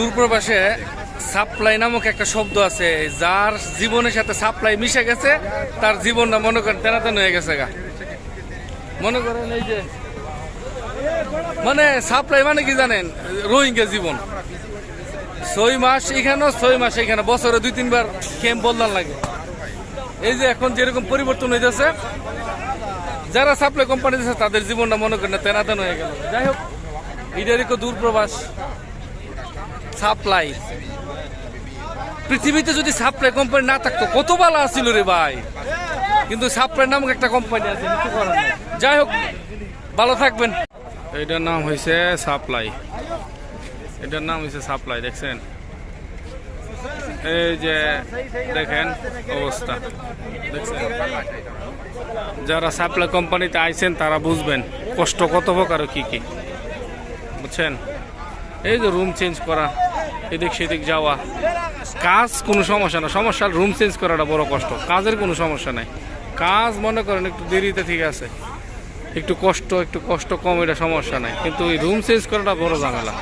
দূরপ্রবাসে supply নামক একটা শব্দ আছে, যার জীবনের সাথে সাপ্লাই মিশে গেছে, তার জীবনটা মনে করেন তেনাতেন হয়ে গেছে গা। মনে করেন এই যে মানে সাপ্লাই মানে কি জানেন? রোহিঙ্গা জীবন। ছয় মাস এখানেও, ছয় মাস এখানে, বছরে দুই, তিনবার ক্যাম্প বদলান লাগে। এই যে এখন যেরকম পরিবর্তন হইতেছে, যারা সাপ্লাই কোম্পানি দিচ্ছে তাদের জীবনটা মনে করেন তেনাতেন হয়ে গেল। যাই হোক, এটারই দূরপ্রবাস। সাপ্লাই পৃথিবীতে যদি সাপ্লাই কোম্পানি না থাকতো, কত ভালো আছিল রে ভাই? কিন্তু সাপ্লাই নামক একটা কোম্পানি আছে, কিছু করার। যাই হোক, ভালো থাকবেন। এটার নাম হয়েছে সাপ্লাই এটার নাম হয়েছে সাপ্লাই দেখছেন? এই যে, দেখেন অবস্থা। দেখছেন? যারা সাপ্লাই কোম্পানিতে আইছেন, তারা বুঝবেন কষ্ট কত হোক প্রকার কি কি। বুঝছেন? এই যে রুম চেঞ্জ করা। এদিক সেদিক যাওয়া। কাজ কোনো সমস্যা না। সমস্যা রুম চেঞ্জ করাটা বড় কষ্ট। কাজের কোনো সমস্যা নাই। কাজ মনে করেন একটু দেরিতে ঠিক আছে। একটু কষ্ট একটু কষ্ট কম, এটা সমস্যা নাই। কিন্তু ওই রুম চেঞ্জ করাটা বড় ঝামেলা।